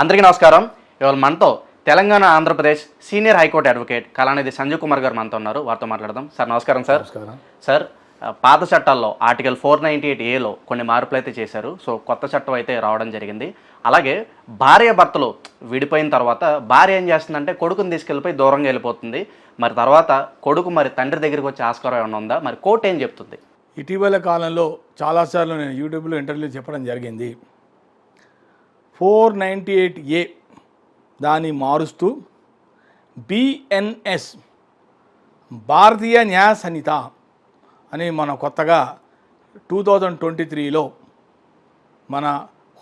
అందరికీ నమస్కారం. ఇవాళ మనతో Telangana Andhra Pradesh senior high court advocate Kalanidhi Sanjeev Kumar గారు మనతో ఉన్నారు. వారితో మాట్లాడదాం. సార్ నమస్కారం సార్. నమస్కారం. సార్ పాత చట్టాల్లో ఆర్టికల్ ఫోర్ నైంటీ ఎయిట్ ఏలో కొన్ని మార్పులు అయితే చేశారు. సో కొత్త చట్టం అయితే రావడం జరిగింది. అలాగే భార్య భర్తలు విడిపోయిన తర్వాత భార్య ఏం చేస్తుందంటే కొడుకుని తీసుకెళ్ళిపోయి దూరంగా వెళ్ళిపోతుంది. మరి తర్వాత కొడుకు మరి తండ్రి దగ్గరికి వచ్చే ఆస్కారం ఏమైనా ఉందా? మరి కోర్టు ఏం చెప్తుంది? ఇటీవల కాలంలో చాలాసార్లు నేను యూట్యూబ్లో ఇంటర్వ్యూ చెప్పడం జరిగింది. ఫోర్ నైంటీ ఎయిట్ ఏ దాన్ని మారుస్తూ బిఎన్ఎస్ భారతీయ న్యాయ సన్నిత అని మన కొత్తగా టూ థౌజండ్ ట్వంటీ త్రీలో మన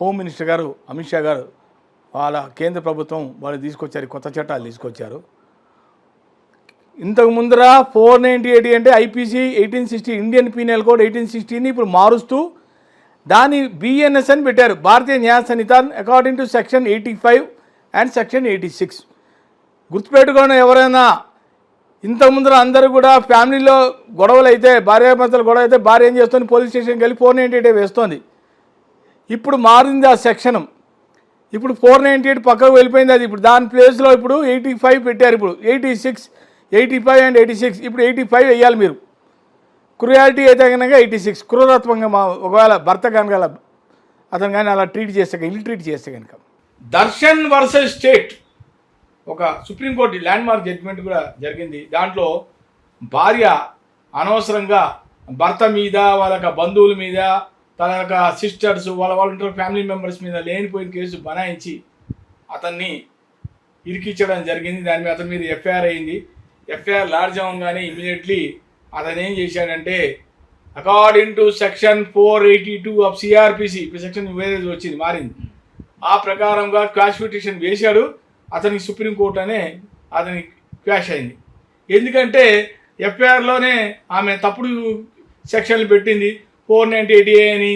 హోమ్ మినిస్టర్ గారు అమిత్ షా గారు వాళ్ళ కేంద్ర ప్రభుత్వం వాళ్ళు తీసుకొచ్చారు కొత్త చట్టాలు తీసుకొచ్చారు. ఇంతకు ముందర ఫోర్ నైంటీ ఎయిట్ అంటే IPC eighteen sixty Indian penal code eighteen సిక్స్టీని ఇప్పుడు మారుస్తూ దాని బిఎన్ఎస్ అని పెట్టారు. Bharatiya Nyaya Sanhita according to section eighty five and section eighty six గుర్తుపెట్టుకోండి ఎవరైనా ఇంతకు ముందర అందరూ కూడా ఫ్యామిలీలో గొడవలు అయితే భార్యాభర్తలు గొడవ అయితే భార్య ఏం చేస్తుంది? పోలీస్ స్టేషన్కి వెళ్ళి ఫోర్ నైంటీ ఎయిట్ వేస్తోంది. ఇప్పుడు మారింది ఆ సెక్షన్. ఇప్పుడు ఫోర్ నైంటీ ఎయిట్ పక్కకు వెళ్ళిపోయింది అది. ఇప్పుడు దాని ప్లేస్లో ఇప్పుడు ఎయిటీ ఫైవ్ పెట్టారు ఇప్పుడు. Eighty six eighty five and eighty six ఇప్పుడు ఎయిటీ ఫైవ్ వేయాలి మీరు. క్రుయాలిటీ అయితే కనుక ఎయిటీ సిక్స్. క్రూరత్వంగా మా ఒకవేళ భర్త కనుక అతను కానీ అలా ట్రీట్ చేస్తే ఇల్లు ట్రీట్ చేస్తే కనుక. దర్శన్ వర్సెస్ స్టేట్ ఒక సుప్రీంకోర్టు ల్యాండ్ మార్క్ జడ్జిమెంట్ కూడా జరిగింది. దాంట్లో భార్య అనవసరంగా భర్త మీద వాళ్ళ యొక్క బంధువుల మీద తన యొక్క సిస్టర్స్ వాళ్ళ వాళ్ళు ఫ్యామిలీ మెంబర్స్ మీద లేనిపోయిన కేసు బనాయించి అతన్ని ఇరికించడం జరిగింది. దాని మీద అతని మీద ఎఫ్ఐఆర్ అయింది. ఎఫ్ఐఆర్ లార్జ్ అవ్వగానే ఇమీడియట్లీ అతను ఏం చేశాడంటే according to section four eighty two of CrPC section వేరే వచ్చింది మారింది. ఆ ప్రకారంగా క్లాసిఫికేషన్ వేశాడు అతనికి సుప్రీంకోర్టు అనే అతనికి క్వాష్ అయింది. ఎందుకంటే ఎఫ్ఐఆర్లోనే ఆమె తప్పుడు సెక్షన్లు పెట్టింది ఫోర్ నైంటీ ఎయిట్ ఏ అని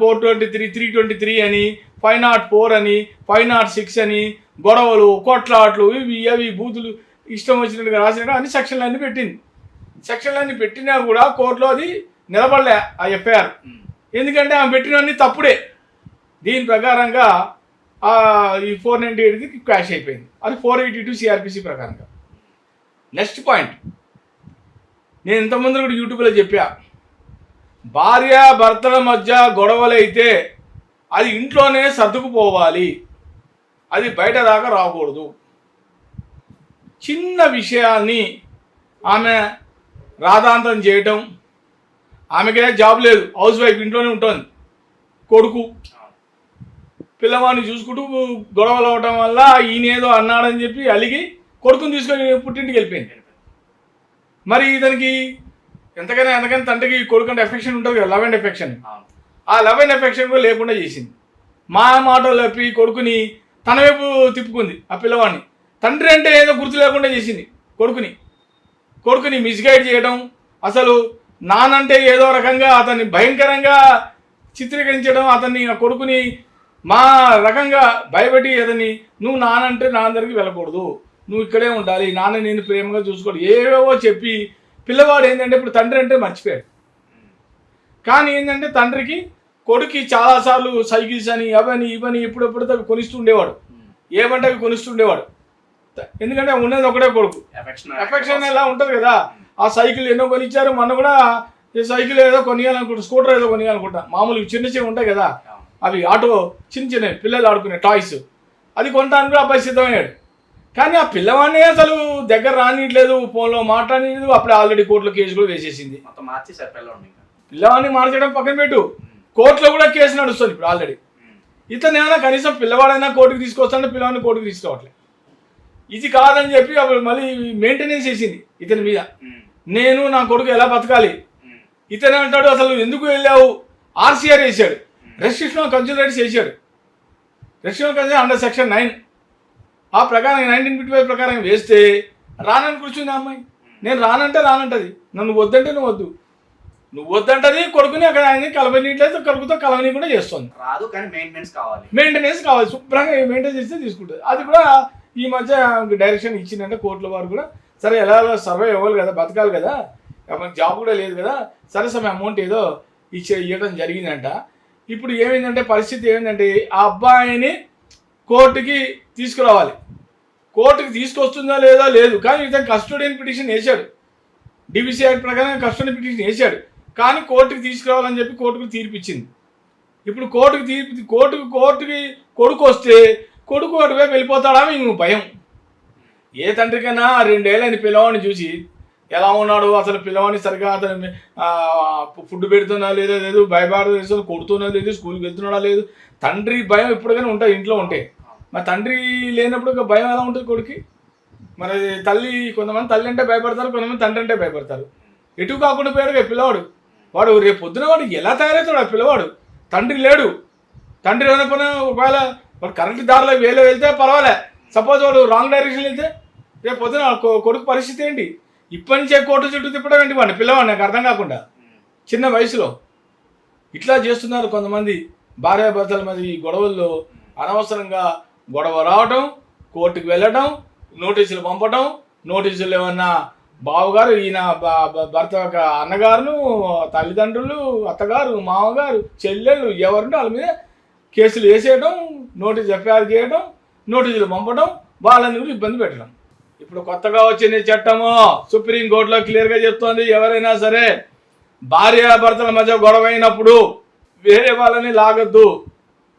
four twenty three three twenty three అని ఫైవ్ నాట్ ఫోర్ అని ఫైవ్ నాట్ సిక్స్ అని గొడవలు కొట్లాట్లు ఇవి అవి బూతులు ఇష్టం వచ్చినట్టుగా రాసినట్టు అన్ని సెక్షన్లు అన్నీ పెట్టింది. సెక్షన్లు అన్ని పెట్టినా కూడా కోర్టులో అది నిలబడలే ఆ ఎఫ్ఐఆర్. ఎందుకంటే ఆమె పెట్టినవన్నీ తప్పుడే. దీని ప్రకారంగా ఈ ఫోర్ నైంటీ ఎయిట్కి క్రాష్ అయిపోయింది. అది ఫోర్ ఎయిటీ టూ సిఆర్పిసి ప్రకారంగా. Next point. నేను ఇంతకుముందు కూడా యూట్యూబ్లో చెప్పా. భార్య భర్తల మధ్య గొడవలైతే అది ఇంట్లోనే సర్దుకుపోవాలి. అది బయట దాకా రాకూడదు. చిన్న విషయాల్ని ఆమె రాధాంతం చేయటం. ఆమెకే జాబ్ లేదు. హౌస్ వైఫ్ ఇంట్లోనే ఉంటుంది. కొడుకు. పిల్లవాడిని చూసుకుంటూ గొడవలు అవటం వల్ల ఈయన ఏదో అన్నాడని చెప్పి అలిగి కొడుకుని తీసుకొని పుట్టింటికి వెళ్ళిపోయింది. మరి ఇతనికి ఎంతకైనా ఎంతకైనా తండ్రికి కొడుకు అంటే ఎఫెక్షన్ ఉంటుంది కదా లవ్ అండ్ ఎఫెక్షన్ ఆ లవ్ అండ్ ఎఫెక్షన్ కూడా లేకుండా చేసింది. మా మాటలు చెప్పి కొడుకుని తన వైపు తిప్పుకుంది ఆ పిల్లవాడిని. తండ్రి అంటే ఏదో గుర్తు లేకుండా చేసింది కొడుకుని. కొడుకుని మిస్గైడ్ చేయడం అసలు నానంటే ఏదో రకంగా అతన్ని భయంకరంగా చిత్రీకరించడం అతన్ని ఆ కొడుకుని మా రకంగా భయపెట్టి అతన్ని నువ్వు నానంటే నాన్న దగ్గరికి వెళ్ళకూడదు. నువ్వు ఇక్కడే ఉండాలి. నాన్న నేను ప్రేమగా చూసుకోడు. ఏవేవో చెప్పి పిల్లవాడు ఏంటంటే ఇప్పుడు తండ్రి అంటే మర్చిపోయాడు. కానీ ఏంటంటే తండ్రికి కొడుకి చాలాసార్లు సైకిల్స్ అని అవని ఇవని ఇప్పుడెప్పుడు అవి కొనిస్తుండేవాడు ఏమంటే కొనిస్తుండేవాడు. ఎందుకంటే ఉన్నది ఒకటే కొడుకు. ఎఫెక్షన్ ఎలా ఉంటుంది కదా. ఆ సైకిల్ ఎన్నో కొనిచ్చారు మొన్న కూడా ఈ సైకిల్ ఏదో కొనియాలనుకుంటా స్కూటర్ ఏదో కొనియాలనుకుంటా. మామూలు చిన్న చిన్న ఉంటాయి కదా. అవి ఆటో చిన్న చిన్న పిల్లలు ఆడుకునే టాయ్స్. అది కొనడానికి కూడా అబ్బాయి సిద్ధమయ్యాడు. కానీ ఆ పిల్లవాడిని అసలు దగ్గర రానిట్లేదు ఫోన్లో మాట్లాడలేదు అప్పుడే ఆల్రెడీ కోర్టులో కేసు కూడా వేసేసింది. మొత్తం మార్చేసారు పిల్లవాడిని పిల్లవాడిని మార్చడం పక్కన పెట్టు. కోర్టులో కూడా కేసు నడుస్తుంది ఇప్పుడు ఆల్రెడీ. ఇతను ఏమైనా కనీసం పిల్లవాడైనా కోర్టుకు తీసుకొస్తాడు పిల్లవాడిని కోర్టుకు తీసుకురావట్లేదు ఇది కాదని చెప్పి అప్పుడు మళ్ళీ మెయింటెనెన్స్ చేసింది ఇతని మీద. నేను నా కొడుకు ఎలా బతకాలి? ఇతను అంటాడు అసలు ఎందుకు వెళ్ళావు? ఆర్సీఆర్ వేసాడు రెస్ట్రిక్షన్ కన్సిడరేట్స్ వేసాడు restriction consider under section nine ఆ ప్రకారం నైన్టీన్ ఫిఫ్టీ ఫైవ్ ప్రకారం వేస్తే రానని కూర్చుంది అమ్మాయి. నేను రానంటే రానంటది. నన్ను వద్దంటే నువ్వు వద్దు. నువ్వు వద్దంటది కొడుకుని అక్కడ ఆయన కలవనీయట్లేదు కొడుకుతో కలవనీయకుండా చేస్తుంది. రాదు కానీ మెయింటెనెన్స్ కావాలి. మెయింటెనెన్స్ కావాలి శుభ్రంగా మెయింటైన్ చేస్తే తీసుకుంటుంది. అది కూడా ఈ మధ్య డైరెక్షన్ ఇచ్చిందంటే కోర్టుల వారు కూడా సరే ఎలా సర్వే ఇవ్వాలి కదా బతకాలి కదా మనకి జాబ్ కూడా లేదు కదా సరే సమ అమౌంట్ ఏదో ఇచ్చే ఇవ్వడం జరిగిందంట. ఇప్పుడు ఏమైందంటే పరిస్థితి ఏమైందంటే ఆ అబ్బాయిని కోర్టుకి తీసుకురావాలి. కోర్టుకి తీసుకొస్తుందా లేదా లేదు కానీ ఇతను కస్టోడియన్ పిటిషన్ వేశాడు. డిబిసి యాక్ట్ ప్రకారం కస్టోడియన్ పిటిషన్ వేశాడు. కానీ కోర్టుకి తీసుకురావాలని చెప్పి కోర్టుకు తీర్పు ఇచ్చింది ఇప్పుడు కోర్టుకు తీర్పు కోర్టుకు కోర్టుకి కొడుకు వస్తే కొడుకు అటువైపు వెళ్ళిపోతాడా ఇంక భయం. ఏ తండ్రికైనా రెండేళ్ళని పిల్లవాడిని చూసి ఎలా ఉన్నాడు అసలు పిల్లవాడిని సరిగా అతను ఫుడ్ పెడుతున్నా లేదో లేదు భయపడ కొడుతున్నా లేదు స్కూల్కి వెళ్తున్నాడా లేదు. తండ్రి భయం ఎప్పటికైనా ఉంటుంది ఇంట్లో ఉంటే మరి తండ్రి లేనప్పుడు ఇక భయం ఎలా ఉంటుంది కొడుకి మరి తల్లి కొంతమంది తల్లి అంటే భయపడతారు కొంతమంది తండ్రి అంటే భయపడతారు. ఎటు కాకుండా పోయాడు పిల్లవాడు. వాడు రేపు పొద్దున వాడు ఎలా తయారవుతాడు ఆ పిల్లవాడు? తండ్రి లేడు. తండ్రి లేనప్పుడు ఒకవేళ మరి కరెంటు దారిలో వేలో వెళ్తే పర్వాలే. సపోజ్ వాడు రాంగ్ డైరెక్షన్ వెళ్తే రేపు పొద్దున కొడుకు పరిస్థితి ఏంటి? ఇప్పటి నుంచే కోర్టు చుట్టూ తిప్పడం ఏంటి వాడిని? పిల్లవాడిని నాకు అర్థం కాకుండా. చిన్న వయసులో. ఇట్లా చేస్తున్నారు కొంతమంది భార్యాభర్తల మధ్య ఈ గొడవల్లో అనవసరంగా గొడవ రావటం కోర్టుకు వెళ్ళటం నోటీసులు పంపటం నోటీసులు ఏమన్నా బావగారు ఈయన భర్త యొక్క అన్నగారును తల్లిదండ్రులు అత్తగారు మామగారు చెల్లెళ్ళు ఎవరుంటే వాళ్ళ మీద కేసులు వేసేయడం నోటీస్ ఎఫ్ఐఆర్ చేయడం నోటీసులు పంపడం వాళ్ళని కూడా ఇబ్బంది పెట్టడం. ఇప్పుడు కొత్తగా వచ్చిన చట్టము సుప్రీంకోర్టులో క్లియర్గా చెప్తోంది ఎవరైనా సరే భార్యాభర్తల మధ్య గొడవ అయినప్పుడు వేరే వాళ్ళని లాగద్దు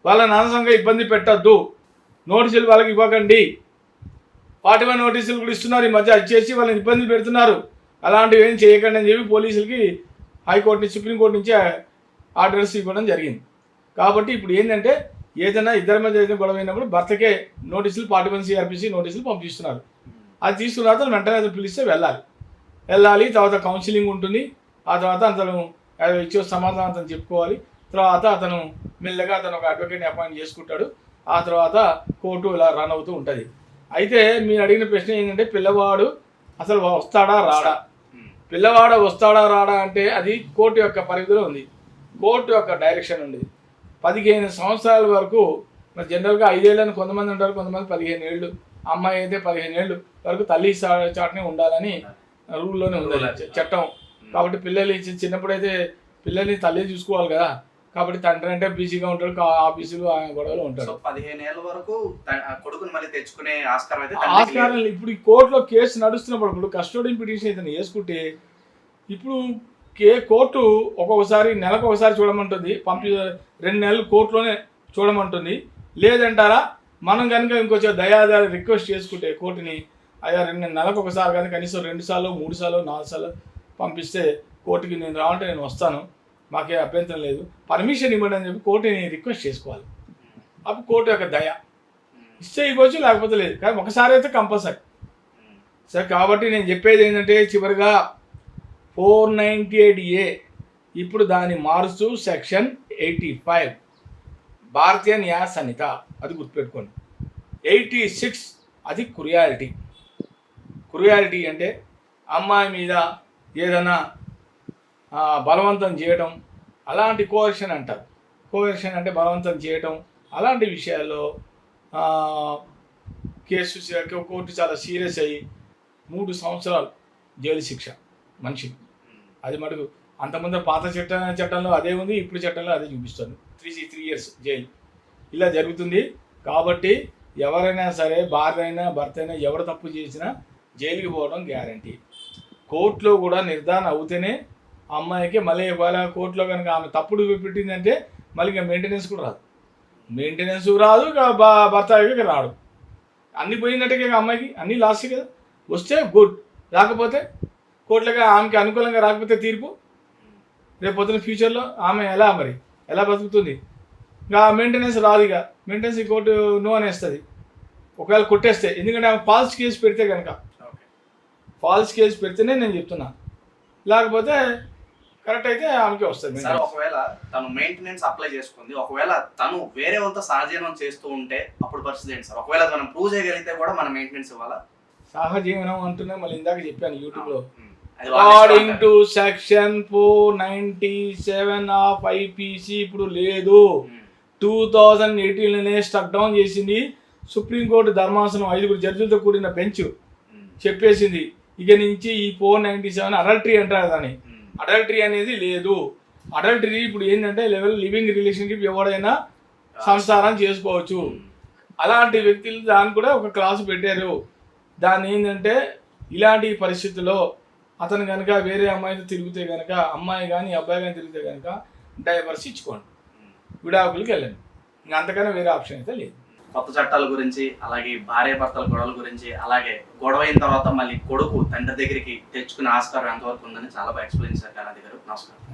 వాళ్ళని అనవసరంగా ఇబ్బంది పెట్టద్దు నోటీసులు వాళ్ళకి ఇవ్వకండి. వాటి నోటీసులు కూడా ఇస్తున్నారు ఈ మధ్య చేసి వాళ్ళని ఇబ్బంది పెడుతున్నారు. అలాంటివి ఏం చేయకండి అని చెప్పి పోలీసులకి హైకోర్టు నుంచి సుప్రీంకోర్టు నుంచి ఆర్డర్స్ ఇవ్వడం జరిగింది. కాబట్టి ఇప్పుడు ఏంటంటే ఏదైనా ఇద్దరి మధ్య ఏదైనా గొడవ అయినప్పుడు భర్తకే నోటీసులు పార్టీ వన్ సిఆర్పిసి నోటీసులు పంపిస్తున్నారు. అది తీసుకున్న తర్వాత వెంటనే అతను పిలిస్తే వెళ్ళాలి. వెళ్ళాలి తర్వాత కౌన్సిలింగ్ ఉంటుంది. ఆ తర్వాత అతను ఇచ్చే సమాధానం అతను చెప్పుకోవాలి. తర్వాత అతను మెల్లగా అతను ఒక అడ్వకేట్ని అపాయింట్ చేసుకుంటాడు. ఆ తర్వాత కోర్టు ఇలా రన్ అవుతూ ఉంటుంది. అయితే మీరు అడిగిన ప్రశ్న ఏంటంటే పిల్లవాడు అసలు వస్తాడా రాడా? పిల్లవాడు వస్తాడా రాడా అంటే అది కోర్టు యొక్క పరిధిలో ఉంది. కోర్టు యొక్క డైరెక్షన్ ఉంది. పదిహేను సంవత్సరాల వరకు మరి జనరల్గా ఐదేళ్ళని కొంతమంది ఉంటారు కొంతమంది పదిహేను ఏళ్ళు అమ్మాయి అయితే పదిహేను ఏళ్ళు వరకు తల్లి చాటునే ఉండాలని రూల్లోనే ఉంది చట్టం. కాబట్టి పిల్లలు చి- చిన్నప్పుడైతే పిల్లల్ని తల్లి చూసుకోవాలి కదా. కాబట్టి తండ్రి అంటే బిజీగా ఉంటాడు ఆఫీసులు గొడవలు ఉంటాడు. పదిహేను ఏళ్ళ వరకు కొడుకుని మళ్ళీ తెచ్చుకునే ఆస్కారం అయితే ఆస్కారం. ఇప్పుడు ఈ కోర్టులో కేసు నడుస్తున్నప్పుడు ఇప్పుడు కస్టోడియన్ పిటిషన్ ఇతను వేసుకుంటే ఇప్పుడు ఏ కోర్టు ఒక్కొక్కసారి నెలకు ఒకసారి చూడమంటుంది పంపి రెండు నెలలు కోర్టులోనే చూడమంటుంది. లేదంటారా మనం కనుక ఇంకొచ్చే దయాదారి రిక్వెస్ట్ చేసుకుంటే కోర్టుని అయ్యా రెండు నెలకు ఒకసారి కానీ కనీసం రెండు సార్లు మూడు సార్లు నాలుగు సార్లు పంపిస్తే కోర్టుకి నేను రావాలంటే నేను వస్తాను. మాకే అభ్యంతరం లేదు. పర్మిషన్ ఇవ్వండి అని చెప్పి కోర్టుని రిక్వెస్ట్ చేసుకోవాలి. అప్పుడు కోర్టు యొక్క దయ. ఇస్తే ఇవ్వచ్చు లేకపోతే లేదు. కానీ ఒకసారి అయితే కంపల్సరీ. సరే కాబట్టి నేను చెప్పేది ఏంటంటే చివరిగా ఫోర్ నైంటీ ఎయిట్ ఏ. ఇప్పుడు దాన్ని మార్చు section eighty five. Bharatiya Nyaya Sanhita అది గుర్తుపెట్టుకోండి. ఎయిటీ సిక్స్ అది కురియాలిటీ. కురియాలిటీ అంటే అమ్మాయి మీద ఏదైనా బలవంతం చేయడం అలాంటి కోవర్షన్ అంటారు. కోవర్షన్ అంటే బలవంతం చేయడం అలాంటి విషయాల్లో కేసు కోర్టు చాలా సీరియస్ అయ్యి మూడు సంవత్సరాలు జైలు శిక్ష మనిషికి. అది మటుకు అంతకుముందు పాత చట్ట చట్టంలో అదే ఉంది ఇప్పుడు చట్టంలో అదే చూపిస్తుంది. త్రీ త్రీ ఇయర్స్ జైలు ఇలా జరుగుతుంది. కాబట్టి ఎవరైనా సరే భార్య అయినా భర్త అయినా ఎవరు తప్పు చేసినా జైలుకి పోవడం గ్యారంటీ కోర్టులో కూడా నిర్ధారణ అవుతేనే అమ్మాయికి మళ్ళీ ఒకవేళ కోర్టులో కనుక ఆమె తప్పుడు పెట్టిందంటే మళ్ళీ ఇక మెయింటెనెన్స్ కూడా రాదు. మెయింటెనెన్స్ రాదు ఇక భర్త ఇక రాడు. అన్ని పోయినట్టుగా ఇక అమ్మాయికి అన్ని లాస్ట్ కదా. వస్తే గుడ్ రాకపోతే కోర్టులుగా ఆమెకి అనుకూలంగా రాకపోతే తీర్పు? రేపు పొద్దున ఫ్యూచర్లో ఆమె ఎలా మరి? ఎలా బతుకుతుంది? ఇంకా మెయింటెనెన్స్ రాదు ఇక. మెయింటెనెన్స్ ఈ కోర్టు నో అనేస్తుంది. ఒకవేళ కొట్టేస్తే ఎందుకంటే ఆమె ఫాల్స్ కేసు పెడితే కనుక ఓకే. ఫాల్స్ కేసు పెడితేనే నేను చెప్తున్నా. లేకపోతే కరెక్ట్ అయితే ఆమెకి వస్తుంది సార్ ఒకవేళ తను మెయింటెనెన్స్ అప్లై చేసుకుంది ఒకవేళ తను వేరే వాళ్ళతో సహజీవనం చేస్తూ ఉంటే అప్పుడు పరిస్థితి ఏంటి సార్? ఒకవేళ మనం ప్రూవ్ చేయగలిగితే కూడా మనం మెయింటెనెన్స్ ఇవ్వాలా? సహజీవనం అంటున్నా మళ్ళీ ఇందాక చెప్పాను యూట్యూబ్లో. According. To section four ninety seven of IPC ఇప్పుడు లేదు. టూ థౌజండ్ ఎయిటీన్లోనే స్టక్ డౌన్ చేసింది. సుప్రీంకోర్టు ధర్మాసనం ఐదుగురు జడ్జిలతో కూడిన బెంచ్ ఉమ్. చెప్పేసింది. ఇక నుంచి ఈ ఫోర్ నైంటీ సెవెన్ అడల్టరీ అంటారు దాన్ని. అడల్టరీ అనేది లేదు. అడల్టరీ ఇప్పుడు ఏంటంటే లెవెల్ లివింగ్ రిలేషన్షిప్ ఎవడైనా సంసారం చేసుకోవచ్చు. అలాంటి వ్యక్తులు దాన్ని కూడా ఒక క్లాసు పెట్టారు. దాన్ని ఏంటంటే ఇలాంటి పరిస్థితుల్లో అతను కనుక వేరే అమ్మాయితో తిరిగితే కనుక అమ్మాయి కానీ అబ్బాయి కానీ తిరిగితే కనుక డైవర్స్ ఇచ్చుకోండి. విడాకులకి వెళ్ళండి. ఇంకా అంతకన్నా వేరే ఆప్షన్ అయితే లేదు. కొత్త చట్టాల గురించి అలాగే భార్య భర్తల గొడవల గురించి అలాగే గొడవ అయిన తర్వాత మళ్ళీ కొడుకు తండ్రి దగ్గరికి తెచ్చుకునే ఆస్కారం ఎంతవరకు ఉందని చాలా బాగా ఎక్స్ప్లెయిన్ చేశారు కానాది గారు. నమస్కారం.